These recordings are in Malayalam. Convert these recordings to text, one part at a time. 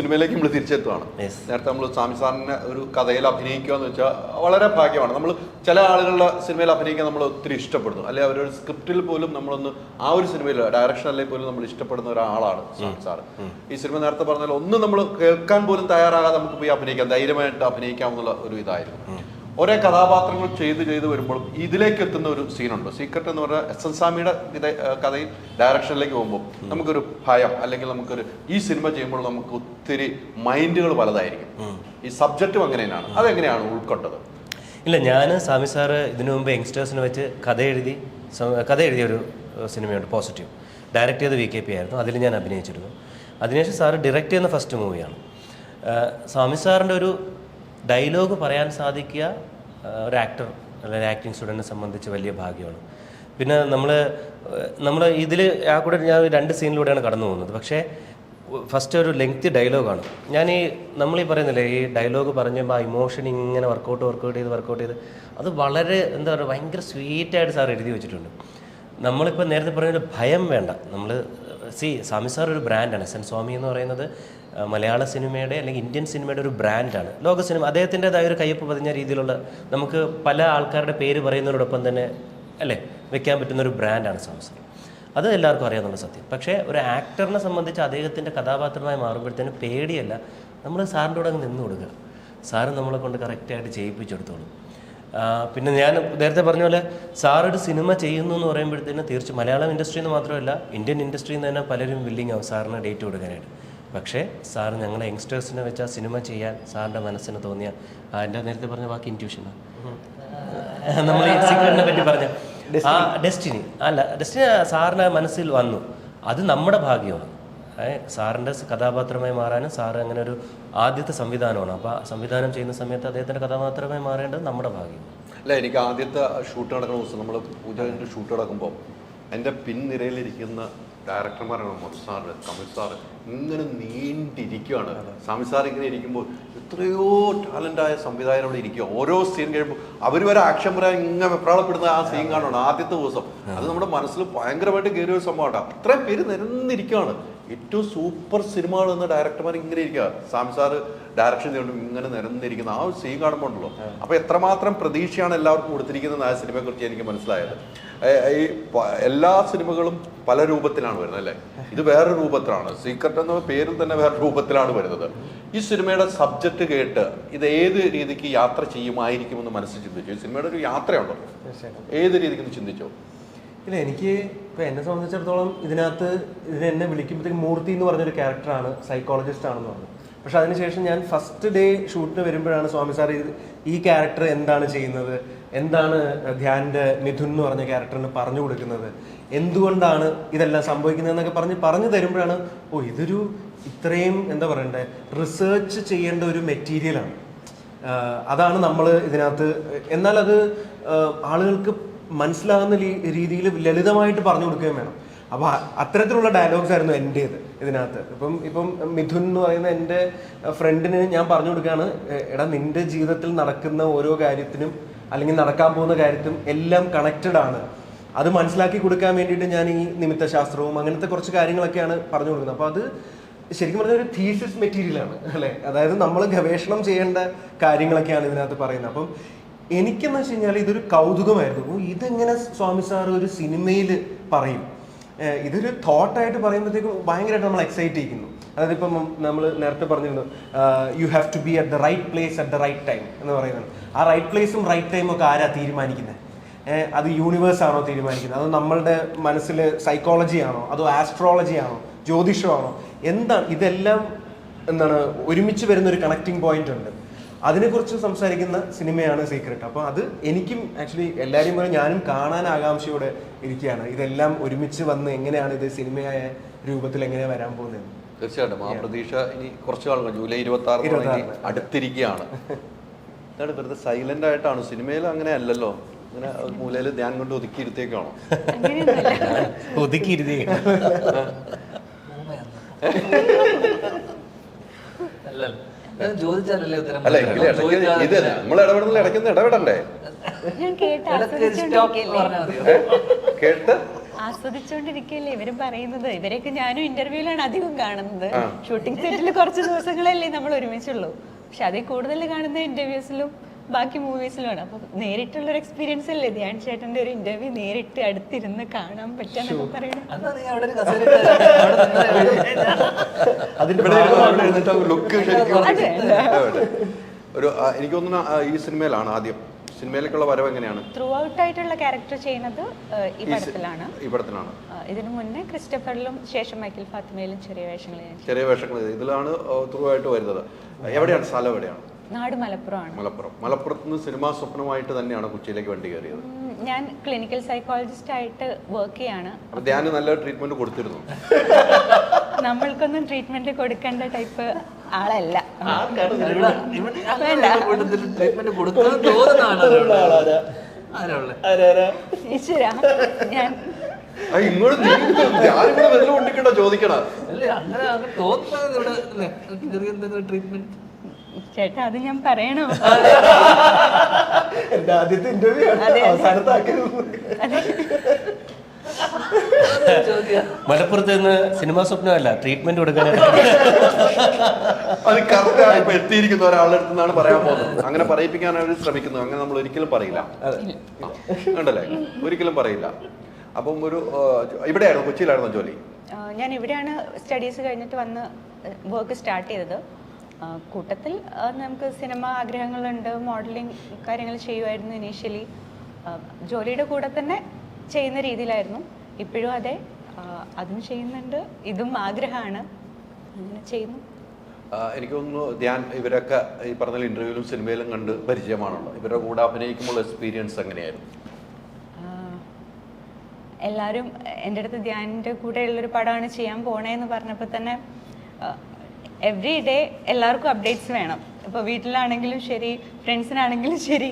സിനിമയിലേക്ക് നമ്മൾ തിരിച്ചെത്തുകയാണ് നേരത്തെ നമ്മൾ സ്വാമി സാറിനെ ഒരു കഥയിൽ അഭിനയിക്കുക എന്ന് വെച്ചാൽ വളരെ ഭാഗ്യമാണ്. നമ്മൾ ചില ആളുകളുടെ സിനിമയിൽ അഭിനയിക്കാൻ നമ്മൾ ഒത്തിരി ഇഷ്ടപ്പെടുന്നു. അല്ലെ അവരൊരു സ്ക്രിപ്റ്റിൽ പോലും നമ്മളൊന്ന് ആ ഒരു സിനിമയിൽ ഡയറക്ഷൻ അല്ലെങ്കിൽ പോലും നമ്മൾ ഇഷ്ടപ്പെടുന്ന ഒരാളാണ് സ്വാമി സാർ ഈ സിനിമ നേരത്തെ പറഞ്ഞാൽ ഒന്നും നമ്മൾ കേൾക്കാൻ പോലും തയ്യാറാകാതെ നമുക്ക് പോയി അഭിനയിക്കാം. ധൈര്യമായിട്ട് അഭിനയിക്കാമെന്നുള്ള ഒരു ഇതായിരുന്നു. ഒരേ കഥാപാത്രങ്ങൾ ചെയ്ത് ചെയ്ത് വരുമ്പോൾ ഇതിലേക്ക് എത്തുന്ന ഒരു സീനുണ്ട്. സീക്രട്ട് എന്ന് പറഞ്ഞാൽ എസ് എൻ സ്വാമിയുടെ ഇത് കഥയിൽ ഡയറക്ഷനിലേക്ക് പോകുമ്പോൾ നമുക്കൊരു ഭയം അല്ലെങ്കിൽ നമുക്കൊരു ഈ സിനിമ ചെയ്യുമ്പോൾ നമുക്ക് ഒത്തിരി മൈൻഡുകൾ പലതായിരിക്കും ഈ സബ്ജക്റ്റും അങ്ങനെയാണ്. അതെങ്ങനെയാണ് ഉൾക്കൊണ്ടത്? ഇല്ല ഞാൻ സ്വാമി സാറ് ഇതിനു മുമ്പ് യങ്സ്റ്റേഴ്സിനെ വെച്ച് കഥ എഴുതി കഥ എഴുതിയ ഒരു സിനിമയുണ്ട് പോസിറ്റീവ് ഡയറക്റ്റ് ചെയ്ത് വി കെ പി ആയിരുന്നു. അതിൽ ഞാൻ അഭിനയിച്ചിരുന്നു. അതിനുശേഷം സാറ് ഡയറക്റ്റ് ചെയ്യുന്ന ഫസ്റ്റ് മൂവിയാണ് സ്വാമി സാറിന്റെ ഒരു ഡയലോഗ് പറയാൻ സാധിക്കുക ഒരു ആക്ടർ അല്ലെങ്കിൽ ആക്ടിങ് സ്റ്റുഡന്റിനെ സംബന്ധിച്ച് വലിയ ഭാഗ്യമാണ്. പിന്നെ നമ്മൾ നമ്മൾ ഇതിൽ ആ കൂടെ ഞാൻ രണ്ട് സീനിലൂടെയാണ് കടന്നു പോകുന്നത്. പക്ഷേ ഫസ്റ്റ് ഒരു ലെങ്തി ഡയലോഗാണ് ഞാൻ ഈ നമ്മൾ ഈ പറയുന്നില്ലേ ഈ ഡയലോഗ് പറഞ്ഞുമ്പോൾ ആ ഇമോഷൻ ഇങ്ങനെ വർക്കൗട്ട് വർക്കൗട്ട് ചെയ്ത് വർക്കൗട്ട് ചെയ്ത് അത് വളരെ എന്താ പറയുക ഭയങ്കര സ്വീറ്റായിട്ട് സാർ എഴുതി വെച്ചിട്ടുണ്ട്. നമ്മളിപ്പോൾ നേരത്തെ പറഞ്ഞൊരു ഭയം വേണ്ട. നമ്മൾ സി സ്വാമി സാർ ഒരു ബ്രാൻഡാണ് എസ് എൻ സ്വാമി എന്ന് പറയുന്നത് മലയാള സിനിമയുടെ അല്ലെങ്കിൽ ഇന്ത്യൻ സിനിമയുടെ ഒരു ബ്രാൻഡാണ്. ലോക സിനിമ അദ്ദേഹത്തിന്റെതായ ഒരു കയ്യൊപ്പ് പതിഞ്ഞ രീതിയിലുള്ള നമുക്ക് പല ആൾക്കാരുടെ പേര് പറയുന്നതിനോടൊപ്പം തന്നെ അല്ലേ വെക്കാൻ പറ്റുന്ന ഒരു ബ്രാൻഡാണ് സാംസങ് അത് എല്ലാവർക്കും അറിയാമെന്നുള്ള സത്യം. പക്ഷേ ഒരു ആക്ടറിനെ സംബന്ധിച്ച് അദ്ദേഹത്തിന്റെ കഥാപാത്രമായി മാറുമ്പോഴത്തേനും പേടിയല്ല. നമ്മൾ സാറിന്റെ കൂടെ അങ്ങ് നിന്ന് കൊടുക്കുക. സാറ് നമ്മളെ കൊണ്ട് കറക്റ്റായിട്ട് ചെയ്യിപ്പിച്ചെടുത്തോളൂ. പിന്നെ ഞാൻ നേരത്തെ പറഞ്ഞ പോലെ സാറൊരു സിനിമ ചെയ്യുന്നു എന്ന് പറയുമ്പോഴത്തേനും തീർച്ചയായും മലയാളം ഇൻഡസ്ട്രിയിൽ നിന്ന് മാത്രമല്ല ഇന്ത്യൻ ഇൻഡസ്ട്രിയിൽ നിന്ന് തന്നെ പലരും വില്ലിങ് ആവും സാറിന് ഡേറ്റ് കൊടുക്കാനായിട്ട്. പക്ഷേ സാർ ഞങ്ങളെ യങ്സ്റ്റേഴ്സിനെ വെച്ച് ആ സിനിമ ചെയ്യാൻ സാറിന്റെ മനസ്സിന് തോന്നിയ എന്റെ നേരത്തെ പറഞ്ഞ വാക്ക് ഇന്റ്യൂഷനാണ് നമ്മൾ സീക്രട്ടിനെ പറ്റി പറഞ്ഞ ആ ഡെസ്റ്റിനി അല്ല ഡെസ്റ്റിനി സാറിന്റെ മനസ്സിൽ വന്നു. അത് നമ്മുടെ ഭാഗ്യമാണ്. സാറിന്റെ കഥാപാത്രമായി മാറാനും സാർ അങ്ങനെ ഒരു ആദ്യത്തെ സംവിധാനമാണ്. അപ്പോൾ ആ സംവിധാനം ചെയ്യുന്ന സമയത്ത് അദ്ദേഹത്തിന്റെ കഥാപാത്രമായി മാറേണ്ടത് നമ്മുടെ ഭാഗ്യം അല്ല എനിക്ക് ആദ്യത്തെ ഷൂട്ട് നടക്കുന്ന ദിവസം നമ്മൾ പൂജ ഷൂട്ട് നടക്കുമ്പോൾ എന്റെ പിൻനിരയിലിരിക്കുന്ന ഡയറക്ടർമാരാണ് മൊത്തസാറ് സാറ് കമൽ സാറ് ഇങ്ങനെ നീണ്ടിരിക്കുകയാണ് സ്വാമി സാർ ഇങ്ങനെ ഇരിക്കുമ്പോൾ എത്രയോ ടാലന്റായ അവിടെ ഇരിക്കുക. ഓരോ സീൻ കഴിയുമ്പോൾ അവർ വരെ ആക്ഷൻ പറയാൻ ഇങ്ങനെ വെപ്രാളപ്പെടുന്ന ആ സീൻ കാണുകയാണ് ആദ്യത്തെ ദിവസം. അത് നമ്മുടെ മനസ്സിൽ ഭയങ്കരമായിട്ട് കയറിയ ഒരു സംഭവമാണ്. അത്രയും പേര് നിരന്നിരിക്കുകയാണ് ഏറ്റവും സൂപ്പർ സിനിമകൾ എന്ന ഡയറക്ടർമാർ ഇങ്ങനെ ഇരിക്കുക സാംസാർ സാറ് ഡയറക്ഷൻ ചെയ്തുകൊണ്ട് ഇങ്ങനെ നിരന്നിരിക്കുന്ന ആ ഒരു സീൻ കാണുമ്പോൾ ഉണ്ടല്ലോ. അപ്പോൾ എത്രമാത്രം പ്രതീക്ഷയാണ് എല്ലാവർക്കും കൊടുത്തിരിക്കുന്നത് ആ സിനിമയെ കുറിച്ച് എനിക്ക് മനസ്സിലായത്. ഈ എല്ലാ സിനിമകളും പല രൂപത്തിലാണ് വരുന്നത് അല്ലേ? ഇത് വേറെ രൂപത്തിലാണ്. സീക്രട്ട് എന്ന പേരിൽ തന്നെ വേറെ രൂപത്തിലാണ് വരുന്നത്. ഈ സിനിമയുടെ സബ്ജക്റ്റ് കേട്ട് ഇത് ഏത് രീതിക്ക് യാത്ര ചെയ്യുമായിരിക്കുമെന്ന് മനസ്സിൽ ചിന്തിച്ചു. ഈ സിനിമയുടെ ഒരു യാത്രയുണ്ടോ ഏത് രീതിക്ക് ചിന്തിച്ചോ? ഇല്ല എനിക്ക് ഇപ്പൊ എന്നെ സംബന്ധിച്ചിടത്തോളം ഇതിനകത്ത് ഇതിനെ എന്നെ വിളിക്കുമ്പോഴത്തേക്ക് മൂർത്തി എന്ന് പറഞ്ഞൊരു ക്യാരക്ടറാണ് സൈക്കോളജിസ്റ്റ് ആണെന്ന് പറഞ്ഞു. പക്ഷെ അതിനുശേഷം ഞാൻ ഫസ്റ്റ് ഡേ ഷൂട്ടിന് വരുമ്പോഴാണ് സ്വാമി സാർ ഈ ക്യാരക്ടർ എന്താണ് ചെയ്യുന്നത് എന്താണ് ധ്യാന്റെ മിഥുൻ എന്ന് പറഞ്ഞ ക്യാരക്ടറിന് പറഞ്ഞു കൊടുക്കുന്നത് എന്തുകൊണ്ടാണ് ഇതെല്ലാം സംഭവിക്കുന്നത് എന്നൊക്കെ പറഞ്ഞ് പറഞ്ഞു തരുമ്പോഴാണ് ഓ ഇതൊരു ഇത്രയും എന്താ പറയണ്ടേ റിസേർച്ച് ചെയ്യേണ്ട ഒരു മെറ്റീരിയലാണ് അതാണ് നമ്മൾ ഇതിനകത്ത് എന്നാൽ അത് ആളുകൾക്ക് മനസ്സിലാകുന്ന രീതിയിൽ ലളിതമായിട്ട് പറഞ്ഞു കൊടുക്കുകയും വേണം. അപ്പൊ അത്തരത്തിലുള്ള ഡയലോഗ്സ് ആയിരുന്നു എന്റേത് ഇതിനകത്ത്. ഇപ്പം ഇപ്പം മിഥുൻ എന്ന് പറയുന്ന എന്റെ ഫ്രണ്ടിന് ഞാൻ പറഞ്ഞു കൊടുക്കുകയാണ് എടാ നിന്റെ ജീവിതത്തിൽ നടക്കുന്ന ഓരോ കാര്യത്തിനും അല്ലെങ്കിൽ നടക്കാൻ പോകുന്ന കാര്യത്തിനും എല്ലാം കണക്റ്റഡ് ആണ്. അത് മനസ്സിലാക്കി കൊടുക്കാൻ വേണ്ടിയിട്ട് ഞാൻ ഈ നിമിത്തശാസ്ത്രവും അങ്ങനത്തെ കുറച്ച് കാര്യങ്ങളൊക്കെയാണ് പറഞ്ഞു കൊടുക്കുന്നത്. അപ്പോൾ അത് ശരിക്കും പറഞ്ഞാൽ ഒരു തീസിസ് മെറ്റീരിയലാണ് അല്ലേ? അതായത് നമ്മൾ ഗവേഷണം ചെയ്യേണ്ട കാര്യങ്ങളൊക്കെയാണ് ഇതിനകത്ത് പറയുന്നത്. അപ്പം എനിക്കെന്ന് വെച്ച് കഴിഞ്ഞാൽ ഇതൊരു കൗതുകമായിരുന്നു. ഇതെങ്ങനെ സ്വാമി സാർ ഒരു സിനിമയിൽ പറയും? ഇതൊരു തോട്ടായിട്ട് പറയുമ്പോഴത്തേക്കും ഭയങ്കരമായിട്ട് നമ്മൾ എക്സൈറ്റ് ചെയ്യിക്കുന്നു. അതായത് ഇപ്പം നമ്മൾ നേരത്തെ പറഞ്ഞിരുന്നു you have to be at the right place at the right time എന്ന് പറയുന്നത്. ആ റൈറ്റ് പ്ലേസും റൈറ്റ് ടൈമും ഒക്കെ ആരാ തീരുമാനിക്കുന്നത് അത് യൂണിവേഴ്സ് ആണോ തീരുമാനിക്കുന്നത് അത് നമ്മളുടെ മനസ്സിൽ സൈക്കോളജി ആണോ? അതോ ആസ്ട്രോളജി ആണോ? ജ്യോതിഷമാണോ? എന്താണ് ഇതെല്ലാം എന്താണ് ഒരുമിച്ച് വരുന്ന ഒരു കണക്റ്റിംഗ് പോയിന്റ് ഉണ്ട്. അതിനെക്കുറിച്ച് സംസാരിക്കുന്ന സിനിമയാണ് സീക്രട്ട്. അപ്പോൾ അത് എനിക്കും ആക്ച്വലി എല്ലാവരെയും പോലെ ഞാനും കാണാൻ ആകാംക്ഷയോടെ ഇരിക്കുകയാണ്. ഇതെല്ലാം ഒരുമിച്ച് വന്ന് എങ്ങനെയാണ് ഇത് സിനിമയായ രൂപത്തിൽ എങ്ങനെ വരാൻ പോകുന്നത്? തീർച്ചയായിട്ടും. ആ പ്രതീക്ഷ ഇനി കുറച്ച് കാലം ജൂലൈ ഇരുപത്തി ആറ് അടുത്തിരിക്കുകയാണ്. എന്താണ് വെറുതെ സൈലന്റ് ആയിട്ടാണ്. സിനിമയിൽ അങ്ങനെ അല്ലല്ലോ. അങ്ങനെ മൂലയിൽ ധ്യാൻ കൊണ്ട് ഒതുക്കിയിരുത്തേക്കാണോ ഒതുക്കിയിരുതേ ഞാൻ ചോദിച്ചാലല്ലേ ഉത്തരം അല്ല എങ്കിലും ഇടയ്ക്ക് ഇത് നമ്മൾ ഇടപെടുന്നില്ല ഇടയ്ക്കൊന്ന് ഇടപെടണ്ടേ? ഞാൻ കേട്ട്? ഏ? കേട്ട്? ആസ്വദിച്ചുകൊണ്ടിരിക്കുകയല്ലേ ഇവരും പറയുന്നത്. ഇവരെയൊക്കെ ഞാനും ഇന്റർവ്യൂലാണ് അധികം കാണുന്നത്. ഷൂട്ടിംഗ് സെറ്റിൽ കുറച്ച് ദിവസങ്ങളല്ലേ നമ്മൾ ഒരുമിച്ചുള്ളൂ. പക്ഷെ അതിൽ കൂടുതൽ കാണുന്ന ഇന്റർവ്യൂസിലും ബാക്കി മൂവീസിലുമാണ് അപ്പൊ നേരിട്ടുള്ള ഒരു എക്സ്പീരിയൻസ് അല്ലേ? ധ്യാൻ ചേട്ടന്റെ ഒരു ഇന്റർവ്യൂ നേരിട്ട് അടുത്തിരുന്ന് കാണാൻ പറ്റാന്നൊക്കെ പറയുന്നത് ഒരു എനിക്ക് തോന്നുന്നു ഈ സിനിമയിലാണ് ആദ്യം. സിനിമയിലേക്കുള്ള വരവ് എങ്ങനെയാണ്? ത്രൂ ഔട്ട് ആയിട്ടുള്ള ക്യാരക്ടർ ചെയ്യുന്നത് ഈ പടത്തിലാണ്. ഈ പടത്തിലാണ്. ഇതിനു മുന്നേ ക്രിസ്റ്റഫറിലും ശേഷം മൈക്കിൾ ഫാത്തിമയിലും ചെറിയ വേഷങ്ങൾ ചെറിയ വേഷങ്ങൾ ഇതിലാണ് ത്രൂ ആയിട്ട് വരുന്നത്. എവിടെയാണ് സ്ഥലം എവിടെയാണ്? നാട് മലപ്പുറമാണ്. മലപ്പുറം. മലപ്പുറത്ത് നിന്ന് സിനിമാ സ്വപ്നമായിട്ട് തന്നെയാണ് കൊച്ചിയിലേക്ക് വണ്ടി കയറിയത്. ഞാൻ ക്ലിനിക്കൽ സൈക്കോളജിസ്റ്റ് ആയിട്ട് വർക്ക് ചെയ്യാണ് ധ്യാന നല്ല ട്രീറ്റ്മെന്റ് കൊടുത്തിരുന്നു. നമ്മൾക്കൊന്നും ട്രീറ്റ്മെന്റ് കൊടുക്കേണ്ട ടൈപ്പ് ആളല്ല. ഈശ്വര ഞാൻ ചോദിക്കണ അല്ലേ അങ്ങനെ തോന്നുന്നത് ഇവിടെ ചെറിയ എന്തെങ്കിലും ട്രീറ്റ്മെന്റ് ചേട്ടാ അത് ഞാൻ പറയണോ? എന്റെ ആദ്യത്തെ ഇന്റർവ്യൂ അതെ. അവസാനത്താക്കരുത്. ചോദ്യം മലപ്പുറത്ത് നിന്ന് സിനിമാ സ്വപ്നമല്ല ട്രീറ്റ്മെന്റ് കൊടുക്കാനായിട്ട് എത്തിയിരിക്കുന്ന ഒരാളുടെ അടുത്ത് നിന്നാണ് പറയാൻ പോകുന്നത്. അങ്ങനെ പറയിപ്പിക്കാൻ അവർ ശ്രമിക്കുന്നു. അങ്ങനെ നമ്മൾ ഒരിക്കലും പറയില്ല. ഉണ്ടല്ലേ? കണ്ടല്ലേ ഒരിക്കലും പറയില്ല. അപ്പം ഒരു ഇവിടെയാണോ ഇവിടെയായിരുന്നു കൊച്ചിയിലായിരുന്നു ജോലി? ഞാൻ ഇവിടെയാണ് സ്റ്റഡീസ് കഴിഞ്ഞിട്ട് വന്ന് വർക്ക് സ്റ്റാർട്ട് ചെയ്തത്. കൂട്ടത്തിൽ നമുക്ക് സിനിമ ആഗ്രഹങ്ങളുണ്ട് മോഡലിംഗ് കാര്യങ്ങൾ ചെയ്യുമായിരുന്നു ഇനീഷ്യലി ജോലിയുടെ കൂടെ തന്നെ ചെയ്യുന്ന രീതിയിലായിരുന്നു. ഇപ്പോഴും അതെ. അതും ചെയ്യുന്നുണ്ട്. ഇതും ആഗ്രഹമാണ്. അങ്ങനെ ചെയ്യുന്നു. എനിക്ക് തോന്നുന്നു ഞാൻ ഇവരൊക്കെ ഈ പറഞ്ഞ ഇന്റർവ്യൂവിലും സിനിമയിലും കണ്ട് പരിചയമാണല്ലോ ഇവരുടെ കൂടെ അഭിനയിക്കുമ്പോൾ എക്സ്പീരിയൻസ് എങ്ങനെയായിരുന്നു? എല്ലാവരും എന്റെ അടുത്ത് ധ്യാനിന്റെ കൂടെയുള്ളൊരു പടമാണ് ചെയ്യാൻ പോണേന്ന് പറഞ്ഞപ്പോൾ തന്നെ എവറി ഡേ എല്ലാവർക്കും അപ്ഡേറ്റ്സ് വേണം. ഇപ്പോൾ വീട്ടിലാണെങ്കിലും ശരി ഫ്രണ്ട്സിനാണെങ്കിലും ശരി.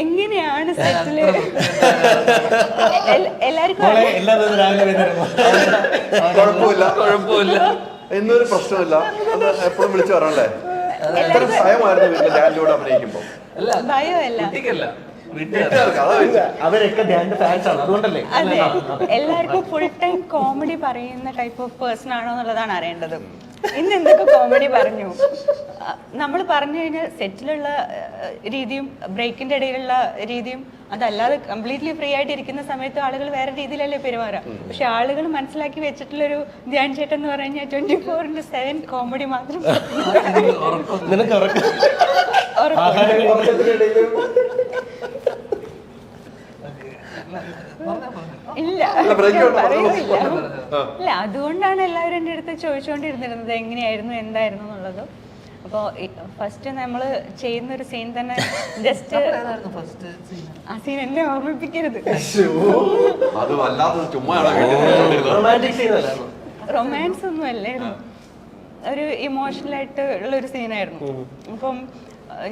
എങ്ങനെയാണ് സെറ്റിൽ എല്ലാവർക്കും കുഴപ്പമില്ല. കുഴപ്പമില്ല. എന്നൊരു പ്രശ്നമില്ല. അത് എപ്പോഴും വിളിച്ചു പറയണ്ടേ എത്ര ഭയമായിരുന്നു വീട്ടിൽ ഭയമല്ല. അവരൊക്കെ ധ്യാന്റെ ഫാൻസ് ആണ്. അതുകൊണ്ടല്ലേ? എല്ലാവർക്കും ഫുൾ ടൈം കോമഡി പറയുന്ന ടൈപ്പ് ഓഫ് പേഴ്സൺ ആണോ എന്നുള്ളതാണ് അറിയേണ്ടത്. ഇന്ന് എന്തൊക്കെ കോമഡി പറഞ്ഞു? നമ്മൾ പറഞ്ഞു കഴിഞ്ഞാൽ സെറ്റിലുള്ള രീതിയും ബ്രേക്കിന്റെ ഇടയിലുള്ള രീതിയും അതല്ലാതെ കംപ്ലീറ്റ്ലി ഫ്രീ ആയിട്ട് ഇരിക്കുന്ന സമയത്ത് ആളുകൾ വേറെ രീതിയിലല്ലേ പെരുമാറുക. പക്ഷെ ആളുകൾ മനസ്സിലാക്കി വെച്ചിട്ടുള്ളൊരു ധ്യാൻ ചേട്ടൻ എന്ന് പറഞ്ഞു കഴിഞ്ഞാൽ twenty four into seven comedy മാത്രം. ഇല്ല. പറയുന്നില്ല. ഇല്ല അതുകൊണ്ടാണ് എല്ലാവരും എന്റെ അടുത്ത് ചോദിച്ചുകൊണ്ടിരുന്നിരുന്നത് എങ്ങനെയായിരുന്നു എന്തായിരുന്നു എന്നുള്ളത്. അപ്പോൾ ഫസ്റ്റ് നമ്മൾ ചെയ്യുന്ന ഒരു സീൻ തന്നെ ജസ്റ്റ് ഏതായിരുന്നു ഫസ്റ്റ് സീൻ ആ സീൻ എന്നെ ഓർമ്മിപ്പിക്കരുത്. റൊമാൻസ് ഒന്നും അല്ലായിരുന്നു. ഒരു ഇമോഷണൽ ആയിട്ട് ഉള്ള ഒരു സീനായിരുന്നു അപ്പം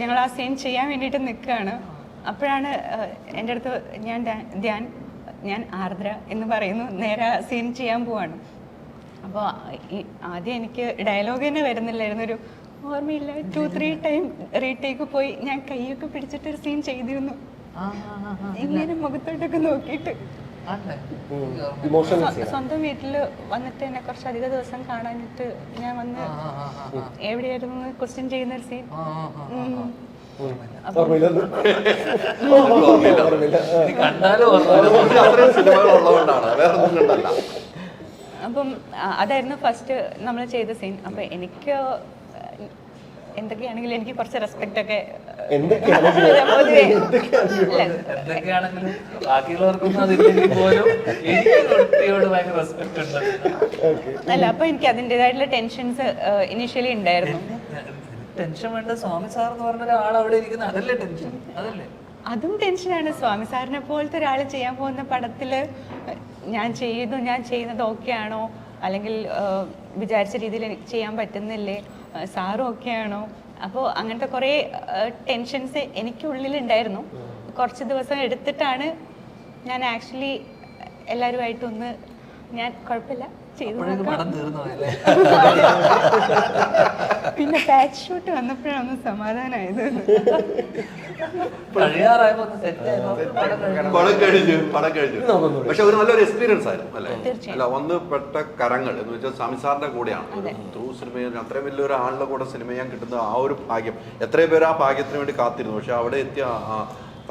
ഞങ്ങൾ ആ സീൻ ചെയ്യാൻ വേണ്ടിയിട്ട് നിൽക്കുകയാണ് അപ്പോഴാണ് എന്റെ അടുത്ത് ഞാൻ ധ്യാൻ ഞാൻ ആർദ്ര എന്ന് പറയുന്നു. നേരെ സീൻ ചെയ്യാൻ പോവാണ്. അപ്പോൾ ആദ്യം എനിക്ക് ഡയലോഗ് തന്നെ വരുന്നില്ലായിരുന്നു. ഒരു ഓർമ്മയില്ല. ടു ത്രീ ടൈം റീടേക്ക് പോയി ഞാൻ കൈയൊക്കെ പിടിച്ചിട്ട് ഒരു സീൻ ചെയ്തിരുന്നു. ഇങ്ങനെ മുഖത്തോട്ടൊക്കെ നോക്കിയിട്ട്. സ്വന്തം വീട്ടിൽ വന്നിട്ട് എന്നെ കുറച്ച് അധിക ദിവസം കാണാനിട്ട് ഞാൻ വന്ന് എവിടെയായിരുന്നു ക്വസ്റ്റ്യൻ ചെയ്യുന്ന ഒരു സീൻ അപ്പം അതായിരുന്നു ഫസ്റ്റ് നമ്മൾ ചെയ്ത സീൻ. അപ്പൊ എനിക്ക് എന്തൊക്കെയാണെങ്കിലും എനിക്ക് കുറച്ച് റെസ്പെക്ട് ഒക്കെ അല്ല. അപ്പൊ എനിക്ക് അതിന്റെതായിട്ടുള്ള ടെൻഷൻസ് ഇനീഷ്യലി ഉണ്ടായിരുന്നു. ടെൻഷൻ വേണ്ട. സ്വാമി സാർ എന്ന് പറഞ്ഞ ഒരാൾ അവിടെ ഇരിക്കുന്ന. അതല്ലേ ടെൻഷൻ? അതല്ലേ? അതും ടെൻഷനാണ്. സ്വാമി സാറിനെ പോലത്തെ ഒരാൾ ചെയ്യാൻ പോകുന്ന പടത്തിൽ ഞാൻ ചെയ്യുന്നു ഞാൻ ചെയ്യുന്നത് ഓക്കെ ആണോ അല്ലെങ്കിൽ വിചാരിച്ച രീതിയിൽ ചെയ്യാൻ പറ്റുന്നില്ലേ? സാറും ഒക്കെ ആണോ അപ്പോൾ അങ്ങനത്തെ കുറേ ടെൻഷൻസ് എനിക്കുള്ളിലുണ്ടായിരുന്നു. കുറച്ച് ദിവസം എടുത്തിട്ടാണ് ഞാൻ ആക്ച്വലി എല്ലാവരുമായിട്ടൊന്ന് ഞാൻ കുഴപ്പമില്ല. പിന്നെ പാച്ച് ഷൂട്ട് വന്നപ്പോഴാണ് ഒന്ന് സമാധാനമായത്. പക്ഷെ ഒരു നല്ലൊരു എക്സ്പീരിയൻസ് ആയിരുന്നു അല്ലേ. അല്ല ഒന്ന് പെട്ട കരങ്ങൾ എന്ന് വെച്ചാൽ സ്വാമിസാറിന്റെ കൂടെയാണ്. ത്രൂ സിനിമയിൽ അത്രയും വലിയൊരു ആളുടെ കൂടെ സിനിമ ചെയ്യാൻ കിട്ടുന്ന ആ ഒരു ഭാഗ്യം. എത്രയും പേര് ആ ഭാഗ്യത്തിന് വേണ്ടി കാത്തിരുന്നു. പക്ഷെ അവിടെ എത്തിയ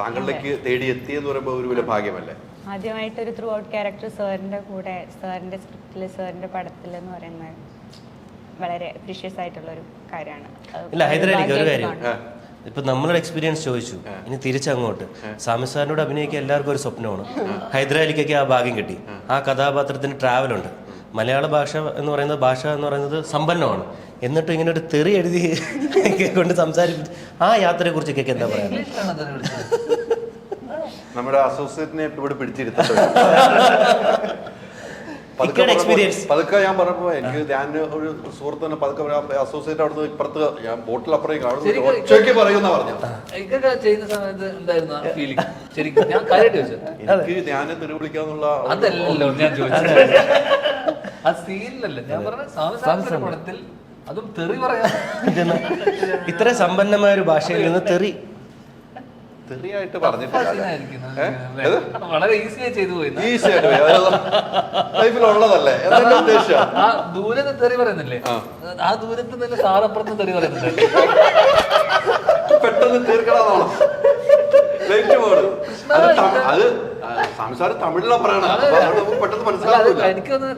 താങ്കളിലേക്ക് തേടി എത്തിയെന്ന് പറയുമ്പോൾ ഒരു വലിയ ഭാഗ്യമല്ലേ? ആദ്യമായിട്ട് ഒരു ത്രൂ ഔട്ട് ക്യാരക്ടർ സാറിന്റെ കൂടെ സാറിന്റെ സ്ക്രിപ്റ്റിൽ സാറിന്റെ പടത്തിൽ എന്ന് പറയുന്നത് വളരെ പ്രീഷ്യസ് ആയിട്ടുള്ള ഒരു കാര്യമാണ് ഇല്ല ഹൈദരാലിക്ക് ഒരു കാര്യം. ഭാഗ്യമായിട്ടാണ്. ഇപ്പൊ നമ്മളൊരു എക്സ്പീരിയൻസ് ചോദിച്ചു. ഇനി തിരിച്ചങ്ങോട്ട്. സ്വാമി സാറിനോട് അഭിനയിക്കാൻ എല്ലാവർക്കും ഒരു സ്വപ്നമാണ്. ഹൈദരാലിക്കൊക്കെ ആ ഭാഗ്യം കിട്ടി. ആ. കഥാപാത്രത്തിന് ട്രാവൽ ഉണ്ട് മലയാള ഭാഷ എന്ന് പറയുന്നത് ഭാഷ എന്ന് പറയുന്നത് സമ്പന്നമാണ്. എന്നിട്ട് ഇങ്ങനെ ഒരു തെറി എഴുതി കൊണ്ട് സംസാരിച്ചു ആ യാത്രയെ കുറിച്ചൊക്കെ കേക്ക് എന്താ പറയാ നമ്മുടെ അസോസിയേറ്റിനെ ഇവിടെ പിടിച്ചിരുത്തത് പതുക്കെ. ഞാൻ പറഞ്ഞപ്പോ എനിക്ക് ഞാൻ ഒരു സുഹൃത്തിന് പതുക്കെ അസോസിയേറ്റ് അവിടുന്ന് ഇപ്പുറത്ത് ഞാൻ അപ്പുറേക്ക് അവിടെ ഒറ്റയ്ക്ക് പറയുന്ന പറഞ്ഞു ചെയ്യുന്ന സമയത്ത് എന്തായിരുന്നു ഫീലിംഗ് ശരിക്കും ഞാൻ കാര്യമായിട്ട് ചോദിച്ചത്. എനിക്ക് ധ്യാനം തെരുവിളിക്കാന്നുള്ള അതല്ലല്ലോ ഞാൻ ചോദിച്ചത്. ആ സീനിലല്ല. ഞാൻ പറഞ്ഞ പടത്തിൽ അതും തെറി പറയാ? ഇത്ര സമ്പന്നമായ ഒരു ഭാഷയിൽ നിന്ന് തെറി തെറിയായിട്ട് പറഞ്ഞിട്ടില്ല? വളരെ ഈസിയായി ചെയ്തു പോയി. ഉള്ളതല്ലേ ഉദ്ദേശം? ആ ദൂരത്ത് തെറി പറയുന്നില്ലേ? ആ. ദൂരത്ത് തന്നെ സാറപ്പുറത്ത് തെറി പെട്ടെന്ന് തീർക്കണമെന്നാണോ ലൈറ്റ് പോണ് അത് സംസാരം തമിഴിലാണ് പെട്ടെന്ന് മനസ്സിലാവില്ല എനിക്കൊന്ന്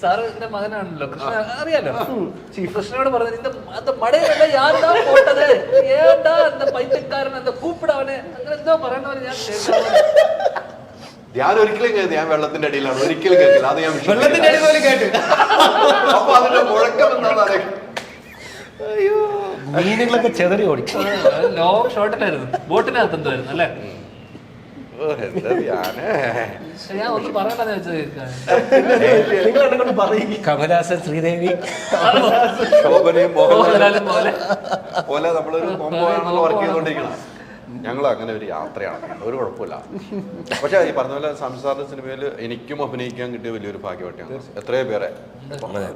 സാറ് എന്റെ മകനാണല്ലോ കൃഷ്ണ അറിയാലോ ചീഫ് കൃഷ്ണനോട് പറഞ്ഞു ഇന്ത മടയിലല്ല യാതാ പോട്ടത് ഏണ്ടാ എന്താ പൈത്തക്കാരൻ എന്താ കൂപ്പിടവനെ അങ്ങനെ എന്തോ പറയണവനെ ഞാൻ ഞാൻ ഒരിക്കലും കേട്ടു ഞാൻ വെള്ളത്തിന്റെ അടിയിലാണ് ഒരിക്കലും കേട്ടില്ല അത് ഞാൻ വെള്ളത്തിന്റെ അടി പോലും കേട്ടു അപ്പൊ അതിന്റെ മുഴക്കം എന്താണ് അയ്യോ മീനുകളൊക്കെ ചെതറി ഓടി ലോങ് ഷോർട്ടിലായിരുന്നു ബോട്ടിനകത്ത് എന്തായിരുന്നു അല്ലേ കമലഹാസൻ ശ്രീദേവി. ശോഭനയും മോഹൻലാലും പോലെ. നമ്മളൊരു കോമ്പോ വർക്ക് ചെയ്തുകൊണ്ടിരിക്കണം ഞങ്ങൾ അങ്ങനെ ഒരു യാത്രയാണ്. ഒരു കുഴപ്പമില്ല. പക്ഷെ ഈ പറഞ്ഞ പോലെ സംസാറിന്റെ സിനിമയിൽ എനിക്കും അഭിനയിക്കാൻ കിട്ടിയ വലിയൊരു ഭാഗ്യമായിട്ടാണ് എത്രയോ പേരെ.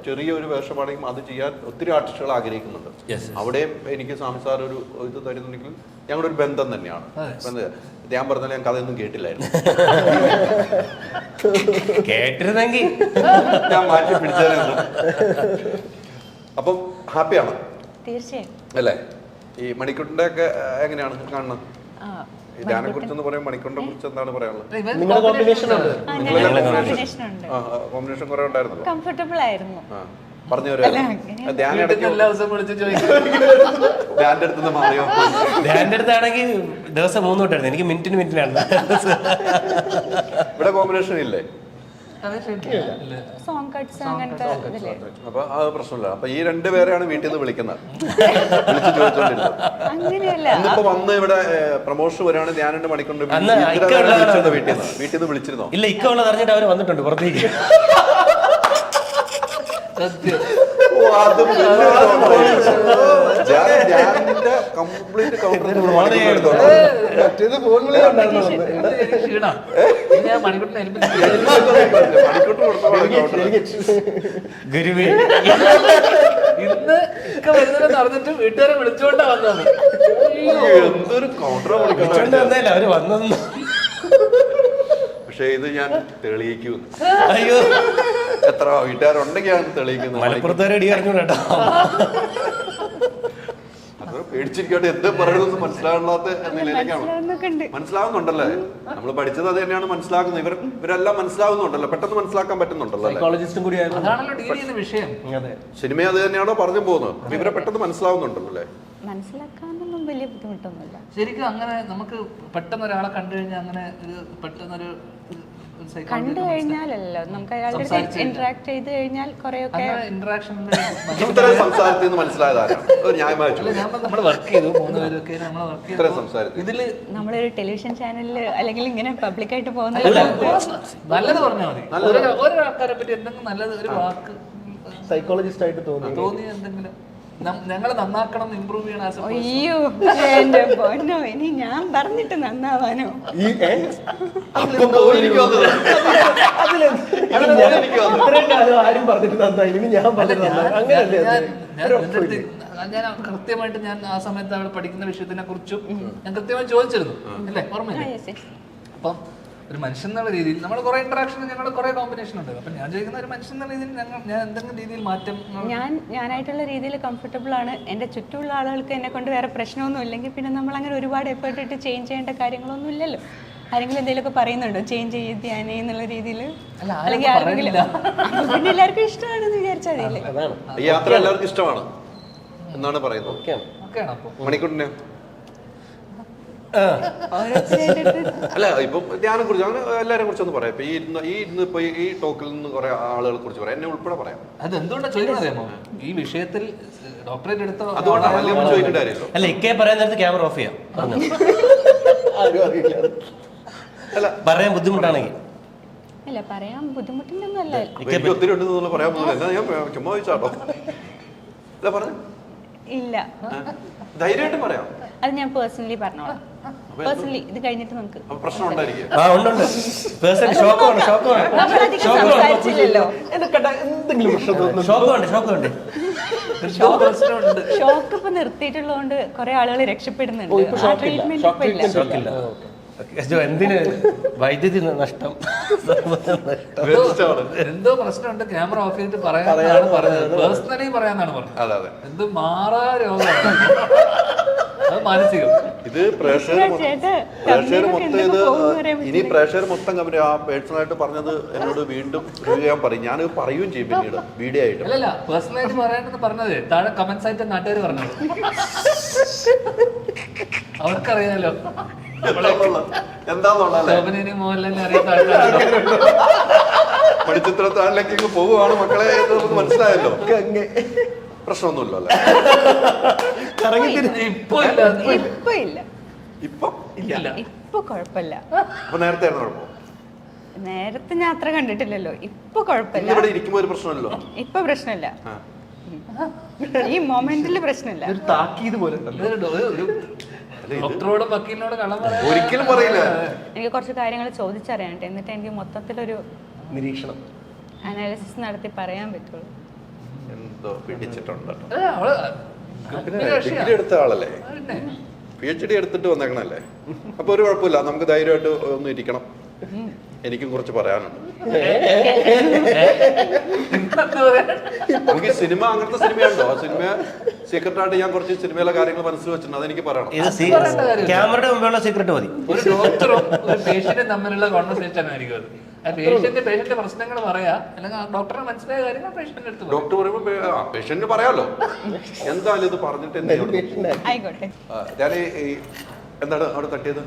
ചെറിയൊരു വേഷമാണെങ്കിൽ അത് ചെയ്യാൻ ഒത്തിരി ആർട്ടിസ്റ്റുകൾ ആഗ്രഹിക്കുന്നുണ്ട്. അവിടെയും എനിക്ക് സംസാർ ഒരു ഇത് തരുന്നുണ്ടെങ്കിൽ ഞങ്ങളുടെ ഒരു ബന്ധം തന്നെയാണ്. ഞാൻ പറഞ്ഞാൽ ഞാൻ കഥയൊന്നും കേട്ടില്ലായിരുന്നു. കേട്ടിരുന്നെങ്കിൽ ഞാൻ മാറ്റി അപ്പം ഹാപ്പിയാണ്? തീർച്ചയായും. അല്ലേ? ഈ മണിക്കുട്ടിന്റെ ഒക്കെ എങ്ങനെയാണ് കാണുന്നത്? ധ്യാനെ കുറിച്ചെന്ന് പറയാൻ മണിക്കുണ്ടിനെ കുറിച്ച് എന്താണ് പറയാനുള്ളത്? നിങ്ങളുടെ കോമ്പിനേഷൻ ഉണ്ട്. ആ, കോമ്പിനേഷൻ ഉണ്ട്. കോമ്പിനേഷൻ കുറെ ഉണ്ടായിരുന്നല്ലോ. കംഫർട്ടബിൾ ആയിരുന്നു. പറഞ്ഞു ധ്യാന്റെ അടുത്ത് മാറിയോ? അടുത്താണെങ്കിൽ ദിവസം മൂന്ന് തൊട്ടായിരുന്നു. എനിക്ക് മിനിറ്റിന് മിനിറ്റിനാണ് ഇവിടെ കോമ്പിനേഷൻ ഇല്ലേ? അതെ അപ്പൊ പ്രശ്നമില്ല. അപ്പൊ ഈ രണ്ടുപേരെയാണ് വീട്ടിൽ നിന്ന് വിളിക്കുന്നത്. വിളിച്ച് ചോദിച്ചോണ്ടിരുന്നത്. വന്ന് ഇവിടെ പ്രമോഷൻ വരാണ് രണ്ട് മണിക്കൊണ്ട് വീട്ടിൽ നിന്ന് വീട്ടിൽ നിന്ന്. വിളിച്ചിരുന്നോ? ഇല്ല ഇക്കുള്ളത് അറിഞ്ഞിട്ട് അവർ വന്നിട്ടുണ്ട് പുറത്തേക്ക് സത്യം ഓ, അത് വലിയൊരു counter. ധ്യാൻ- ധ്യാനിന്റെ complete counter മണിക്കൂർ എടുത്തോളാം. മറ്റേത് ഫോൺ വിളി. ഗുരുവേ. ഇന്ന് ഇക്ക വരുന്നതെന്ന് അറിഞ്ഞിട്ട് വീട്ടുകാരെ വിളിച്ചോണ്ടാ വന്നത്. എന്തൊരു കൗണ്ടർ വിളിച്ചോണ്ട് അവർ വന്നു പക്ഷെ ഇത് ഞാൻ തെളിയിക്കുന്നു. അയ്യോ. എത്ര വീട്ടുകാരുണ്ടെങ്കിൽ ഞാൻ തെളിയിക്കുന്നു. മലപ്പുറത്തുകാരടി ഇടി അറിഞ്ഞു കേട്ടോ. അത് പേടിച്ചിരിക്കട്ടെ എന്ത് പറയണമെന്ന് മനസ്സിലാകാത്ത നിലയിലേക്കാണ്. മനസ്സിലാവുന്നുണ്ടല്ലേ? നമ്മൾ പഠിച്ചത് അത് തന്നെയാണ് മനസ്സിലാക്കുന്നത്. ഇവർ ഇവരെല്ലാം മനസ്സിലാവുന്നുണ്ടല്ലോ. പെട്ടെന്ന് മനസ്സിലാക്കാൻ പറ്റുന്നുണ്ടല്ലോ സിനിമ അത് തന്നെയാണോ പറഞ്ഞു പോകുന്നത്? ഇവരെ പെട്ടെന്ന് മനസ്സിലാവുന്നുണ്ടല്ലേ മനസ്സിലാക്കാനൊന്നും വലിയ ബുദ്ധിമുട്ടൊന്നുമില്ല. ശരിക്കും അങ്ങനെ നമുക്ക് പെട്ടെന്ന് ഒരാളെ കണ്ടു കഴിഞ്ഞാൽ അങ്ങനെ ഒരു പെട്ടെന്നൊരു കണ്ടു കഴിഞ്ഞാലല്ലോ. നമുക്ക് അയാളുടെ ഇന്ററാക്ട് ചെയ്ത് കഴിഞ്ഞാൽ കുറെയൊക്കെ ഇത്തരം സംസാരത്തിൽ നിന്ന് മനസ്സിലായതാരാണ് ഒരു ന്യായമായ അല്ല നമ്മൾ വർക്ക് ചെയ്തു മൂന്ന് പേരൊക്കെ നമ്മൾ വർക്ക് ചെയ്തു. സംസാരത്തിൽ. ഇതിൽ നമ്മളൊരു ടെലിവിഷൻ ചാനലിൽ അല്ലെങ്കിൽ ഇങ്ങനെ പബ്ലിക്കായിട്ട് പോകുന്ന അല്ല, സ്ഥലത്ത് നല്ലത് പറഞ്ഞാൽ മതി. ഓരോ ഓരോ ആൾക്കാരെ പറ്റി എന്തെങ്കിലും നല്ലത് ഒരു വാക്ക് സൈക്കോളജിസ്റ്റ് ആയിട്ട് തോന്നി തോന്നിയ എന്തെങ്കിലും ഞങ്ങൾ നന്നാക്കണം ഇമ്പ്രൂവ് ചെയ്യണം. അയ്യോ എന്റെ പൊന്നോ ഇനി ഞാൻ പറഞ്ഞിട്ട് നന്നാവാനോ? ആരും പറഞ്ഞിട്ട് നന്നായി ഇനി ഞാൻ പറഞ്ഞിട്ട് ഞാൻ- കൃത്യമായിട്ട് ഞാൻ ആ സമയത്ത് അവിടെ പഠിക്കുന്ന വിഷയത്തിനെ കുറിച്ചും ഞാൻ കൃത്യമായി ചോദിച്ചിരുന്നു. അല്ലേ? ഓർമ്മയില്ലേ. അപ്പം ഒരു മനുഷ്യൻ എന്നുള്ള രീതിയിൽ നമ്മൾ കുറെ ഇന്ററാക്ഷൻ ഞങ്ങൾ കുറെ കോമ്പിനേഷൻ ഉണ്ട്. അപ്പം ഞാൻ ചോദിക്കുന്ന ഒരു മനുഷ്യൻ എന്നുള്ള രീതിയിൽ ഞങ്ങൾ ഞാൻ എന്തെങ്കിലും രീതിയിൽ മാറ്റം ഞാൻ ഞാനായിട്ടുള്ള രീതിയിൽ കംഫർട്ടബിൾ ആണ്. എന്റെ ചുറ്റുമുള്ള ആളുകൾക്ക് എന്നെ കൊണ്ട് വേറെ പ്രശ്നമൊന്നും ഇല്ലെങ്കിൽ പിന്നെ നമ്മൾ അങ്ങനെ ഒരുപാട് എഫേർട്ട് ഇട്ട് ചേഞ്ച് ചെയ്യേണ്ട കാര്യങ്ങളൊന്നും ഇല്ലല്ലോ. ആരെങ്കിലും എന്തെങ്കിലുമൊക്കെ പറയുന്നുണ്ടോ? ചേഞ്ച് ചെയ്ത് ഞാനേ എന്നുള്ള രീതിയിൽ? അല്ലെങ്കിൽ ആരെങ്കിലും അപ്പൊ പിന്നെ എല്ലാവർക്കും ഇഷ്ടമാണെന്ന് വിചാരിച്ചാൽ അതാണ്. ഈ യാത്ര എല്ലാവർക്കും ഇഷ്ടമാണ് എന്നാണ് പറയുന്നത്. ഓക്കെയാണ് ഒക്കെയാണ് അപ്പോൾ മണിക്കൂറിനെ ഓരോരുത്തരുടെ അടുത്ത് അല്ല ഇപ്പൊ ധ്യാനം കുറിച്ച് അങ്ങനെ എല്ലാരെയും കുറിച്ച് ഒന്ന് പറയാം. ഇപ്പൊ ഈ ഇരുന്ന് ഈ ഇന്ന് ഇപ്പൊ ഈ- ടോക്കിൽ നിന്ന് കുറെ ആളുകളെ കുറിച്ച് പറയാം. എന്നെ ഉൾപ്പെടെ പറയാം. അത് എന്തുകൊണ്ടാണ് ചോദിക്കുന്നത് അറിയാമോ ഈ വിഷയത്തിൽ ഡോക്ടറേറ്റ് എടുത്ത അതുകൊണ്ടാണ് വലിയ നമ്മൾ ചോദിക്കേണ്ട കാര്യമല്ലോ അല്ല ഇക്കേ പറയാൻ നേരത്ത് ക്യാമറ ഓഫ് ചെയ്യാം. അല്ല. പറയാൻ ബുദ്ധിമുട്ടാണെങ്കിൽ. പറയാൻ ഒന്നും അല്ല. എനിക്ക് ഒത്തിരി ഉണ്ടെന്നുള്ള പറയാൻ പോകുന്നില്ല ഞാൻ ചുമ്മാ ചോദിച്ചാട്ടോ. അല്ല പറഞ്ഞു. ഇല്ല. ധൈര്യമായിട്ട് പറയാം. അത് ഞാൻ പേഴ്സണലി പറഞ്ഞോളാം. പേഴ്സണലി ഇത് കഴിഞ്ഞിട്ട് നമുക്ക് പ്രശ്നം ഉണ്ടായിരിക്കും. ആ പേഴ്സണലി നമ്മളധികം സംസാരിച്ചില്ലല്ലോ. എന്തെങ്കിലും പ്രശ്നം തോന്നുന്നു ഷോക്ക് ഇപ്പൊ നിർത്തിയിട്ടുള്ളതുകൊണ്ട് കുറെ ആളുകൾ രക്ഷപ്പെടുന്നുണ്ട്. ഇപ്പൊ ആ ട്രീറ്റ്മെന്റ് ഇപ്പൊ ഇല്ല. എന്തിന്? വൈദ്യുതി നഷ്ടം. എന്തോ പ്രശ്നമുണ്ട്. ക്യാമറ ഓഫ് ചെയ്തിട്ട് പറയാനാണ് പറഞ്ഞത്. പേഴ്സണലി പറയാന്നാണ് പറഞ്ഞത്. അതെ അതെ. എന്ത് മാറാ രോഗമാണ് അത് മാനസികം. ഇത് പ്രേക്ഷകർ ഇല്ല, പ്രേക്ഷകർ മൊത്തം ഇത് ഇനി പ്രഷർ പ്രേക്ഷകർ മൊത്തം അവർ ആ പേഴ്സണലായിട്ട് പറഞ്ഞത് എന്നോട് വീണ്ടും ചെയ്യാൻ പറയും. ഞാൻ പറയുകയും ചെയ്യും പിന്നീട് വീഡിയോ ആയിട്ട്. അല്ലല്ല പേഴ്സണലായിട്ട് പറയാനെന്ന് പറഞ്ഞത്. താഴെ കമന്റ്സ് ആയിട്ട് നാട്ടുകാർ പറഞ്ഞത് അവർക്കറിയാലോ. എന്താന്നുള്ളതല്ലേ? ശോഭനേനെയും മോഹൻലാലിനെ അറിയാത്ത പോവുകയാണ് മക്കളെ നമുക്ക് മനസ്സിലായല്ലോ. ഇപ്പൊ ഇല്ല ഇപ്പൊ ഇല്ല. ഇപ്പൊ ഇല്ല. ഇപ്പൊ കുഴപ്പമില്ല. അപ്പൊ നേരത്തെ ആയിരുന്നു കുഴപ്പം. നേരത്തെ ഞാൻ അത്ര കണ്ടിട്ടില്ലല്ലോ. ഇപ്പൊ കുഴപ്പമില്ല. ഇവിടെ ഇരിക്കുമ്പോ ഒരു പ്രശ്നമല്ലോ ഇപ്പൊ പ്രശ്നമില്ല. ഈ മൊമെന്റിൽ പ്രശ്നമില്ല. ഒരു താക്കീത് പോലെ ഡോക്ടറോടും വക്കീലിനോടും കള്ളം ഒരിക്കലും പറയില്ല. എനിക്ക് കുറച്ച് കാര്യങ്ങൾ ചോദിച്ചറിയാനുണ്ട്. എന്നിട്ട് എനിക്ക് മൊത്തത്തിലൊരു നിരീക്ഷണം. അനാലിസിസ് നടത്തി പറയാൻ പറ്റുള്ളൂ. എന്തോ പിടിച്ചിട്ടുണ്ട് ഡിഗ്രി എടുത്ത ആളല്ലേ. പി എച്ച് ഡി എടുത്തിട്ട് വന്നേക്കണല്ലേ? അപ്പൊ ഒരു കുഴപ്പമില്ല. നമുക്ക് ധൈര്യമായിട്ട് ഒന്ന് ഇരിക്കണം. എനിക്കും കുറച്ച് പറയാനുണ്ട്. നമുക്ക് സിനിമ അങ്ങനത്തെ സിനിമയുണ്ടോ? ആ സിനിമ സീക്രട്ട് ആയിട്ട് ഞാൻ കുറച്ച് സിനിമയിലെ കാര്യങ്ങൾ മനസ്സിൽ വെച്ചിട്ടുണ്ട്. അതെനിക്ക് പറയണം. സീ- പറയേണ്ട കാര്യമില്ല. ക്യാമറയുടെ മുമ്പുള്ള സീക്രട്ട് മതി. ഒരു ഡോക്ടറും ഒരു പേഷ്യന്റും തമ്മിലുള്ള കോൺവെർസേഷൻ ആയിരിക്കും അത്. പേഷ്യന്റ് പേഷ്യന്റ് പ്രശ്നങ്ങൾ പറയാ. അല്ലെങ്കിൽ ആ ഡോക്ടറിന് മനസ്സിലായ കാര്യങ്ങൾ പേഷ്യന്റ് അടുത്ത് ഡോക്ടർ പറയുമ്പോൾ പറയാലോ. എന്തായാലും ഇത് പറഞ്ഞിട്ട് ഞാൻ ഈ- എന്താണ് അവിടെ തട്ടിയത്?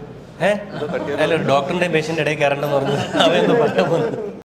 ഡോക്ടറിന്റെ പേഷ്യന്റ് ഇടയിൽ കയറണ്ടെന്ന് പറഞ്ഞു അവയൊന്നും പറഞ്ഞു